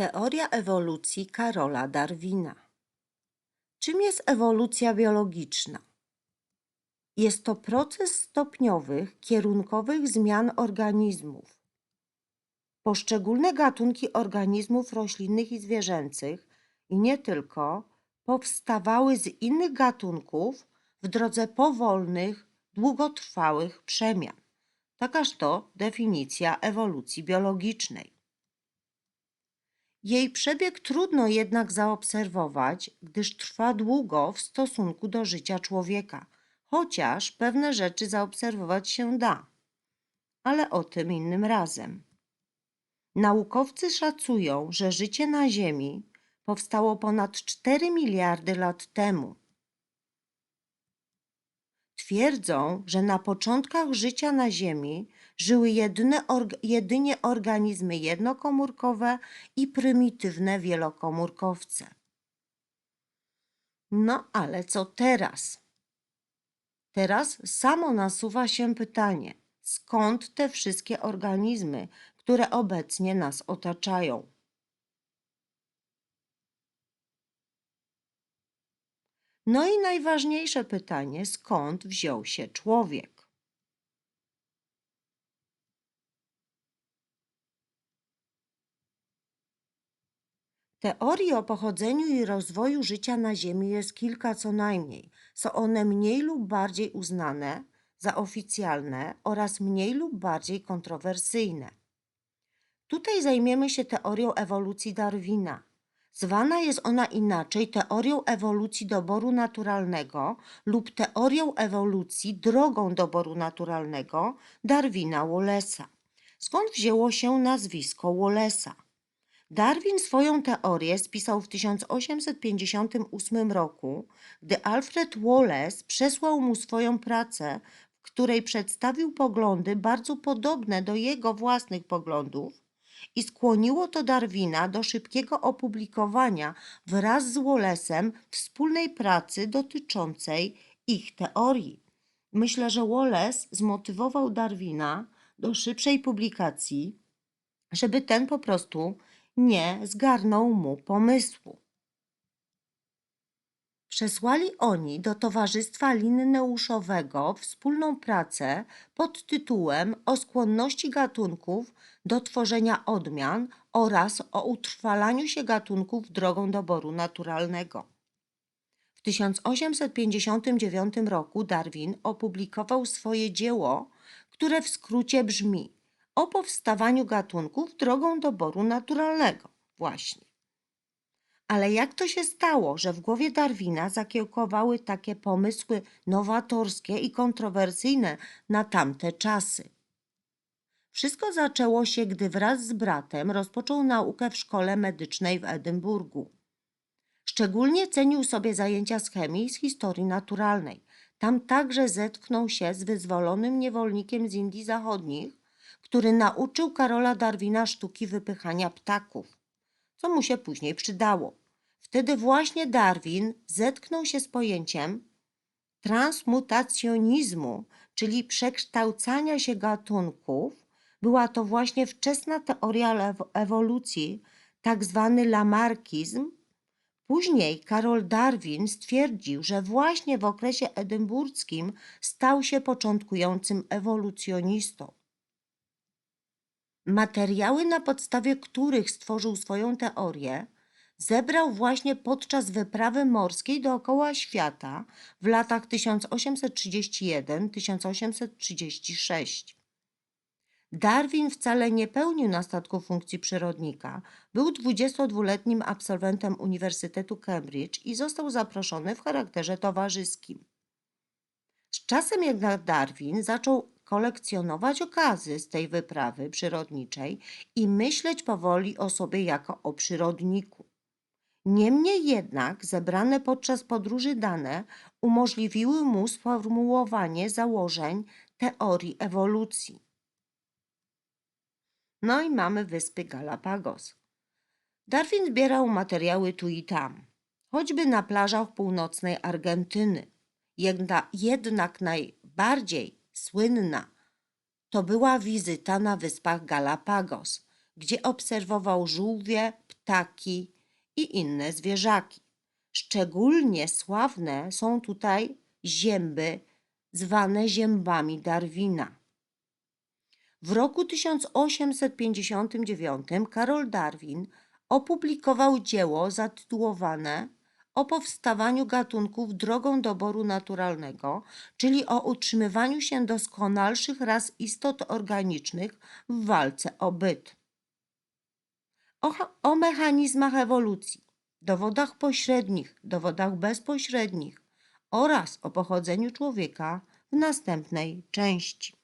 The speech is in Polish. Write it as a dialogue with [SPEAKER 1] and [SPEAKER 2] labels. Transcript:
[SPEAKER 1] Teoria ewolucji Karola Darwina. Czym jest ewolucja biologiczna? Jest to proces stopniowych, kierunkowych zmian organizmów. Poszczególne gatunki organizmów roślinnych i zwierzęcych, i nie tylko, powstawały z innych gatunków w drodze powolnych, długotrwałych przemian. Takaż to definicja ewolucji biologicznej. Jej przebieg trudno jednak zaobserwować, gdyż trwa długo w stosunku do życia człowieka, chociaż pewne rzeczy zaobserwować się da. Ale o tym innym razem. Naukowcy szacują, że życie na Ziemi powstało ponad 4 miliardy lat temu. Twierdzą, że na początkach życia na Ziemi żyły jedyne org jedynie organizmy jednokomórkowe i prymitywne wielokomórkowce. No ale co teraz? Teraz samo nasuwa się pytanie, skąd te wszystkie organizmy, które obecnie nas otaczają? No i najważniejsze pytanie, skąd wziął się człowiek? Teorii o pochodzeniu i rozwoju życia na Ziemi jest kilka co najmniej. Są one mniej lub bardziej uznane za oficjalne oraz mniej lub bardziej kontrowersyjne. Tutaj zajmiemy się teorią ewolucji Darwina. Zwana jest ona inaczej teorią ewolucji doboru naturalnego lub teorią ewolucji drogą doboru naturalnego Darwina Wallace'a. Skąd wzięło się nazwisko Wallace'a? Darwin swoją teorię spisał w 1858 roku, gdy Alfred Wallace przesłał mu swoją pracę, w której przedstawił poglądy bardzo podobne do jego własnych poglądów i skłoniło to Darwina do szybkiego opublikowania wraz z Wallace'em wspólnej pracy dotyczącej ich teorii. Myślę, że Wallace zmotywował Darwina do szybszej publikacji, żeby ten po prostu nie zgarnął mu pomysłu. Przesłali oni do Towarzystwa Linneuszowego wspólną pracę pod tytułem O skłonności gatunków do tworzenia odmian oraz o utrwalaniu się gatunków drogą doboru naturalnego. W 1859 roku Darwin opublikował swoje dzieło, które w skrócie brzmi o powstawaniu gatunków drogą doboru naturalnego. Właśnie. Ale jak to się stało, że w głowie Darwina zakiełkowały takie pomysły nowatorskie i kontrowersyjne na tamte czasy? Wszystko zaczęło się, gdy wraz z bratem rozpoczął naukę w szkole medycznej w Edynburgu. Szczególnie cenił sobie zajęcia z chemii i z historii naturalnej. Tam także zetknął się z wyzwolonym niewolnikiem z Indii Zachodnich, który nauczył Karola Darwina sztuki wypychania ptaków, co mu się później przydało. Wtedy właśnie Darwin zetknął się z pojęciem transmutacjonizmu, czyli przekształcania się gatunków. Była to właśnie wczesna teoria ewolucji, tak zwany lamarkizm. Później Karol Darwin stwierdził, że właśnie w okresie edynburskim stał się początkującym ewolucjonistą. Materiały, na podstawie których stworzył swoją teorię, zebrał właśnie podczas wyprawy morskiej dookoła świata w latach 1831-1836. Darwin wcale nie pełnił na statku funkcji przyrodnika. Był 22-letnim absolwentem Uniwersytetu Cambridge i został zaproszony w charakterze towarzyskim. Z czasem jednak Darwin zaczął kolekcjonować okazy z tej wyprawy przyrodniczej i myśleć powoli o sobie jako o przyrodniku. Niemniej jednak zebrane podczas podróży dane umożliwiły mu sformułowanie założeń teorii ewolucji. No i mamy wyspy Galapagos. Darwin zbierał materiały tu i tam, choćby na plażach północnej Argentyny. Jednak najbardziej słynna to była wizyta na wyspach Galapagos, gdzie obserwował żółwie, ptaki i inne zwierzaki. Szczególnie sławne są tutaj zięby, zwane ziębami Darwina. W roku 1859 Karol Darwin opublikował dzieło zatytułowane O powstawaniu gatunków drogą doboru naturalnego, czyli o utrzymywaniu się doskonalszych ras istot organicznych w walce o byt. O, o mechanizmach ewolucji, dowodach pośrednich, dowodach bezpośrednich oraz o pochodzeniu człowieka w następnej części.